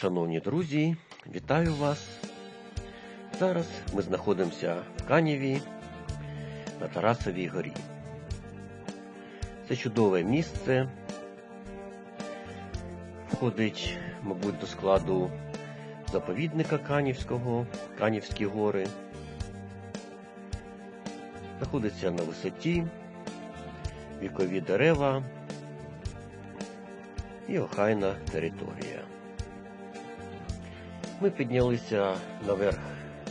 Шановні друзі, вітаю вас! Зараз ми знаходимося в Канєві на Тарасовій горі. Це чудове місце. Входить, мабуть, до складу заповідника Канівського, Канівські гори. Знаходиться на висоті, вікові дерева і охайна територія. Ми піднялися наверх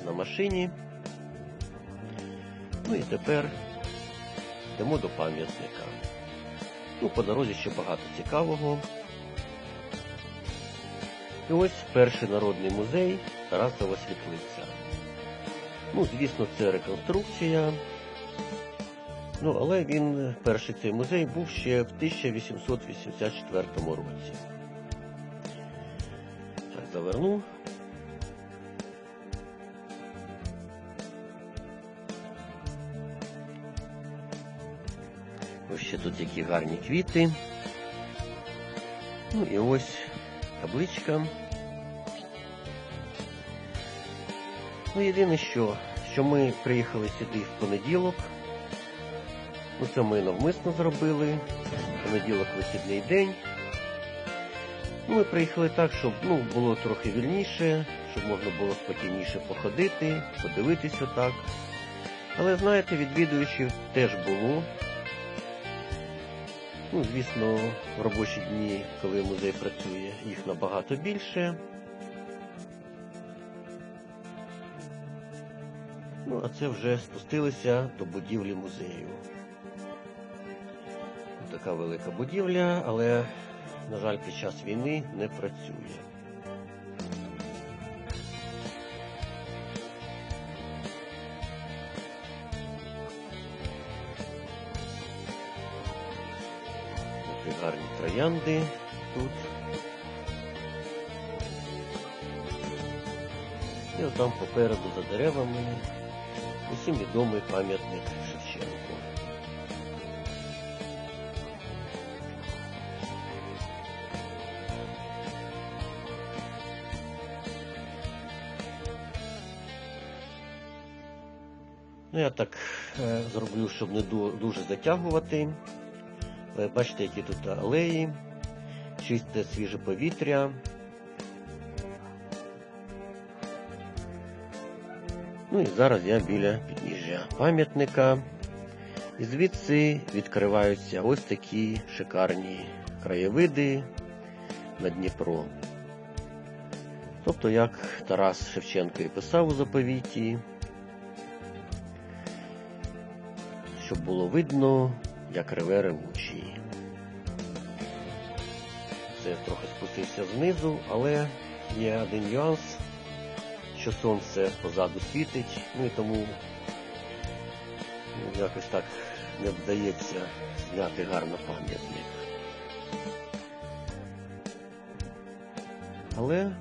на машині. Ну і тепер йдемо до пам'ятника. Ну, по дорозі ще багато цікавого. І ось перший народний музей Тарасова Світлиця. Ну, звісно, це реконструкція. Ну, але він, перший цей музей був ще в 1884 році. Так, заверну. Ось ще тут які гарні квіти. Ну і ось табличка. Ну, єдине що, що ми приїхали сюди в понеділок. Ну, це ми навмисно зробили. Понеділок вихідний день. Ми приїхали так, щоб ну, було трохи вільніше, щоб можна було спокійніше походити, подивитись отак. Але знаєте, відвідувачів теж було. Ну, звісно, в робочі дні, коли музей працює, їх набагато більше. Ну, а це вже спустилися до будівлі музею. Така велика будівля, але, на жаль, під час війни не працює. Такі гарні троянди тут. І отам попереду за деревами усім відомий пам'ятник Шевченку. Ну, я так е, зроблю, щоб не дуже затягувати. Ви бачите, які тут алеї, чисте свіже повітря. Ну і зараз я біля підніжжя пам'ятника. І звідси відкриваються ось такі шикарні краєвиди на Дніпро. Тобто, як Тарас Шевченко і писав у заповіті, щоб було видно, як реве ревучий. Це трохи спустився знизу, але є один нюанс, що сонце позаду світить, ну і тому якось так не вдається зняти гарно пам'ятник. Але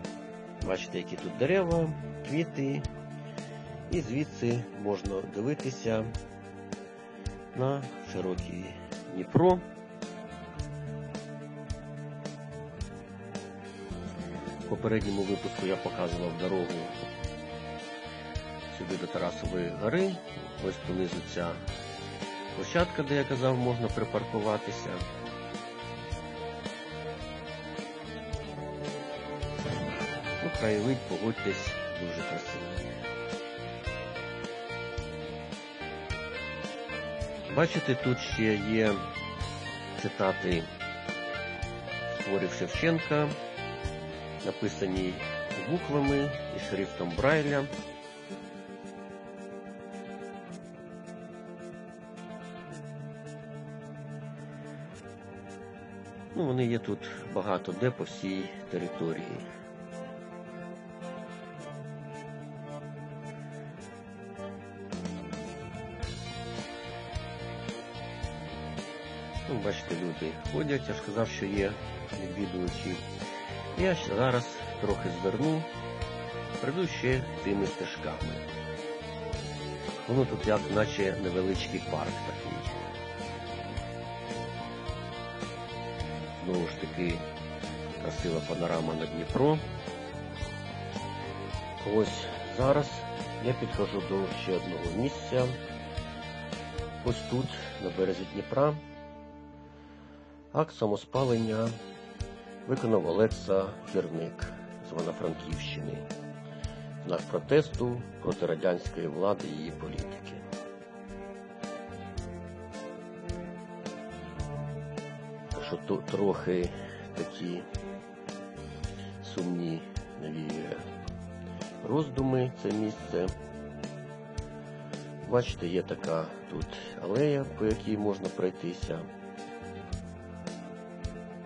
бачите, які тут дерева, квіти, і звідси можна дивитися на широкий Дніпро. В попередньому випуску я показував дорогу сюди до Тарасової гори. Ось понизу ця площадка, де я казав, можна припаркуватися. Ну, краєвид, погодьтесь, дуже красивий. Бачите, тут ще є цитати творів Шевченка, написані буквами і шрифтом Брайля. Ну, вони є тут багато де по всій території. Бачите, люди ходять, я ж казав, що є відвідувачі. Я ще зараз трохи зверну, прийду ще тими стежками. Воно тут як наче невеличкий парк такий. Знову ж таки красива панорама на Дніпро. Ось зараз я підходжу до ще одного місця. Ось тут, на березі Дніпра, акт самоспалення виконав Олекса Кірник з Івано-Франківщини. Знак протесту проти радянської влади і її політики. Що тут трохи такі сумні навіює роздуми це місце. Бачите, є така тут алея, по якій можна пройтися.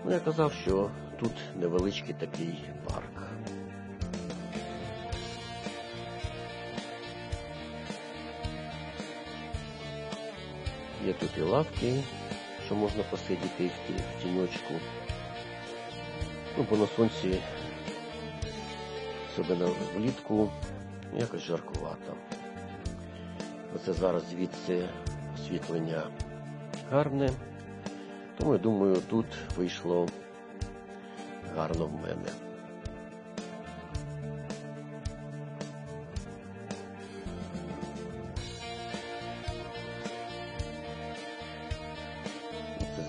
Ну, я казав, що тут невеличкий такий парк. Є тут і лавки, що можна посидіти в тіньочку. Ну, бо на сонці особливо влітку якось жаркувато. Оце зараз звідси освітлення гарне. Тому я думаю, тут вийшло гарно в мене.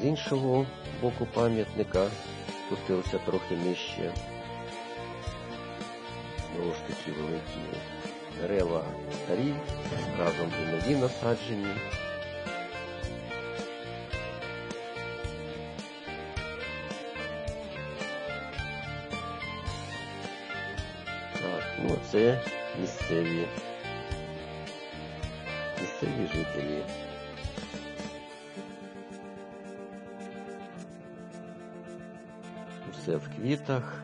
З іншого боку пам'ятника спустилося трохи нижче. Знову ж таки великі дерева старі, разом і нові насаджені. Так, ну це місцеві. Місцеві жителі. Все в квітах.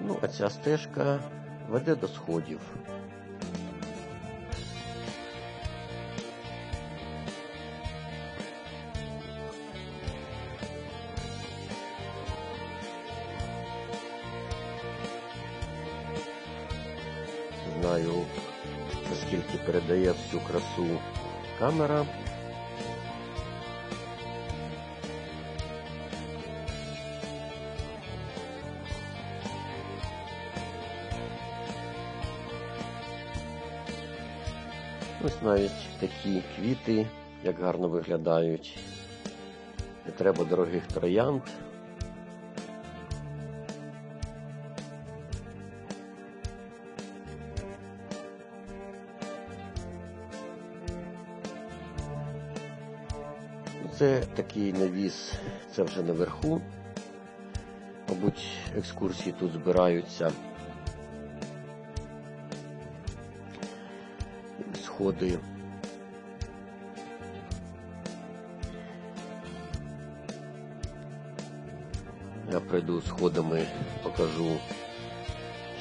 Ну, а ця стежка веде до сходів. Знаю, наскільки передає всю красу камера. Ось навіть такі квіти, як гарно виглядають. Не треба дорогих троянд. Це такий навіс, це вже наверху. Мабуть, екскурсії тут збираються. Сходи. Я пройду сходами, покажу,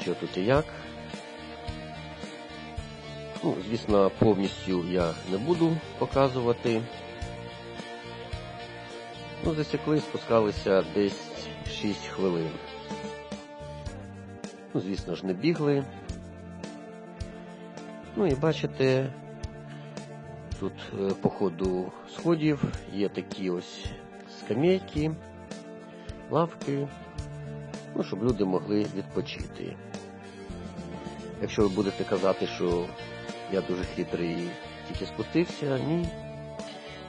що тут і як. Ну, звісно, повністю я не буду показувати. Ну, засікли, спускалися десь 6 хвилин. Ну, звісно ж, не бігли. Ну і бачите, тут е, по ходу сходів є такі ось скамейки, лавки, ну, щоб люди могли відпочити. Якщо ви будете казати, що я дуже хитрий і тільки спустився, ні.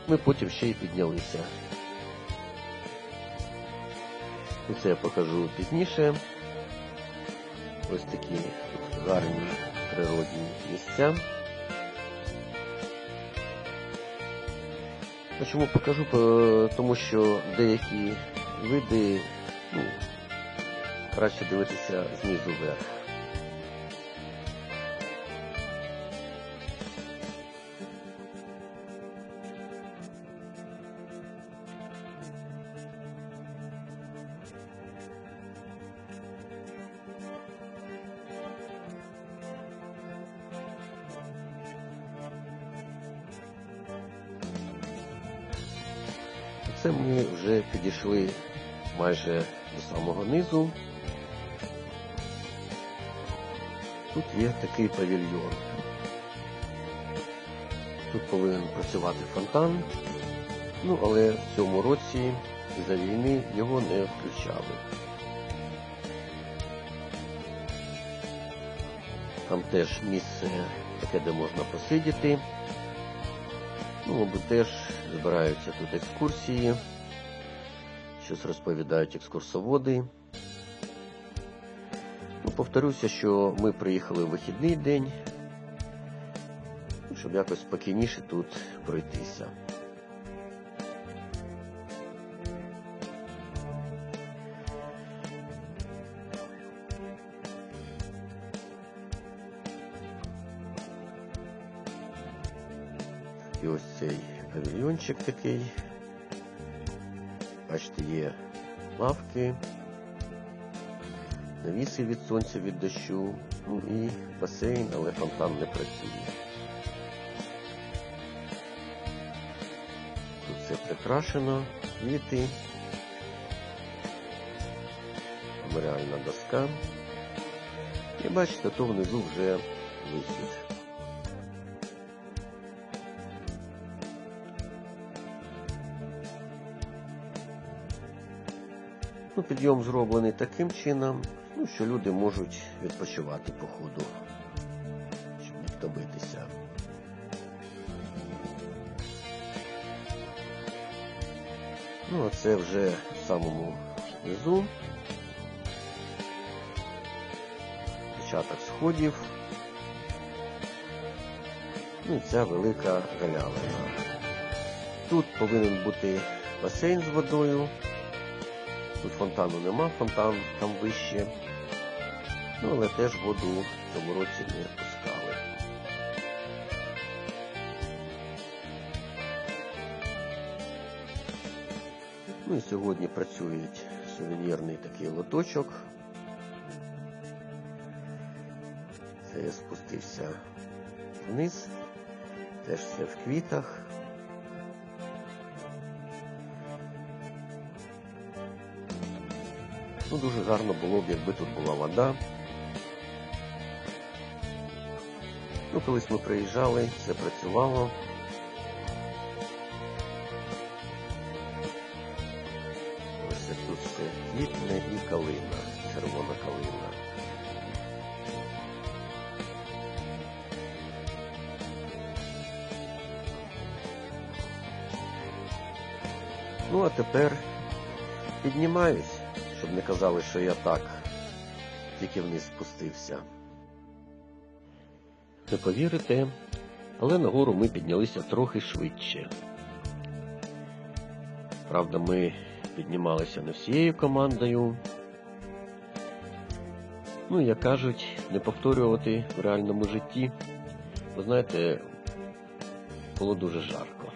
Ми потім ще й піднялися. Ну, Це я покажу пізніше. Ось такі гарні природні місця. А Чому покажу? Тому що деякі види ну, краще дивитися знизу вверх. Це ми вже підійшли майже до самого низу. Тут є такий павільйон. Тут повинен працювати фонтан Ну, але в цьому році за війни його не включали. Там теж місце таке, де можна посидіти. Ну, мабуть, теж збираються тут екскурсії, щось розповідають екскурсоводи. Ну, повторюся, що ми приїхали в вихідний день, щоб якось спокійніше тут пройтися. Павільйончик такий. Бачите, є лавки, навіси від сонця, від дощу, ну і басейн, але фонтан не працює. Тут все прикрашено, квіти, меморіальна доска. І бачите, то внизу вже висить. Підйом зроблений таким чином, ну, що люди можуть відпочивати по ходу, щоб не втомитися. Ну, а це вже в самому низу. Початок сходів. Ну і ця велика галявина. Тут повинен бути басейн з водою. Тут фонтану нема, фонтан там вище. Ну, але теж воду в цьому році не пускали. Ну і сьогодні працюють сувенірний такий лоточок. Це я спустився вниз, теж все в квітах. Ну, дуже гарно було б, якби тут була вода. Ну, колись ми приїжджали, все працювало. Ось тут все квітне і калина, червона калина. Ну, а тепер піднімаюсь не казали, що я так тільки вниз спустився. Не повірите, але нагору ми піднялися трохи швидше. Правда, ми піднімалися не всією командою. Ну, як кажуть, не повторювати в реальному житті. Ви знаєте, було дуже жарко.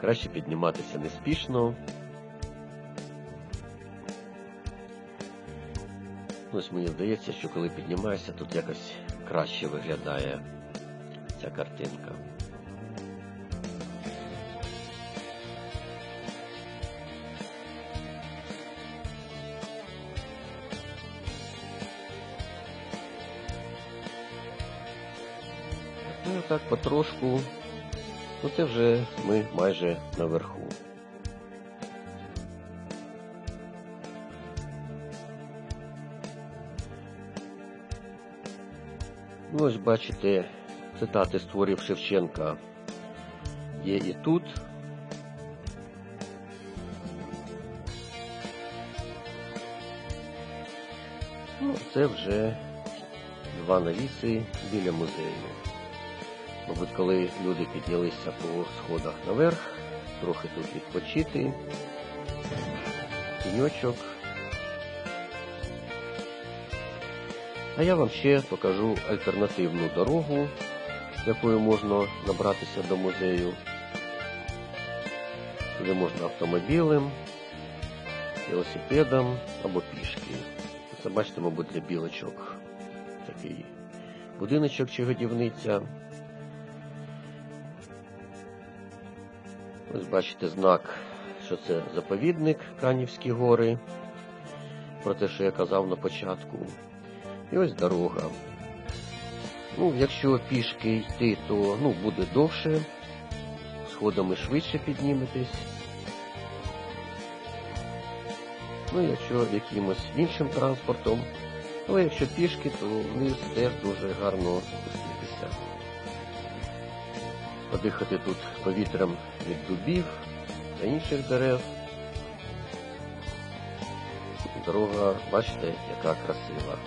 Краще підніматися неспішно. Ось мені здається, що коли піднімаєшся, тут якось краще виглядає ця картинка. Ну так потрошку, ну це вже ми майже наверху. Ось бачите, цитати створів Шевченка є і тут. Ну, це вже два навіси біля музею. Мабуть, коли люди піднялися по сходах наверх, трохи тут відпочити, тіньочок. А я вам ще покажу альтернативну дорогу, якою можна набратися до музею. Туди можна автомобілем, велосипедом або пішки. Це бачите, мабуть, для білочок такий будиночок чи годівниця. Ось бачите знак, що це заповідник Канівські гори, про те, що я казав на початку. І ось дорога. Ну, Якщо пішки йти, то ну, буде довше сходами швидше підніметесь. Ну, якщо якимось іншим транспортом, але якщо пішки, то вниз теж дуже гарно спуститися. Подихати тут повітрям від дубів та інших дерев. Дорога, бачите, яка красива.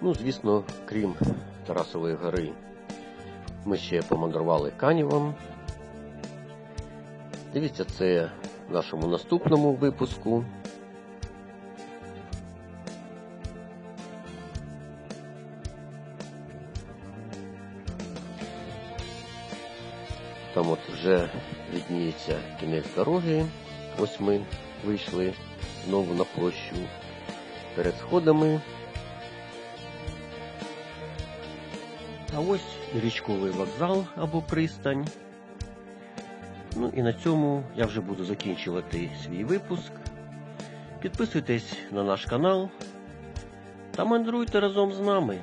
Ну, звісно, крім Тарасової гори, ми ще помандрували Канівом. Дивіться це в нашому наступному випуску. Там от вже відніється кінець дороги. Ось ми вийшли знову на площу перед сходами. А ось річковий вокзал або пристань. Ну і на цьому я вже буду закінчувати свій випуск. Підписуйтесь на наш канал та мандруйте разом з нами.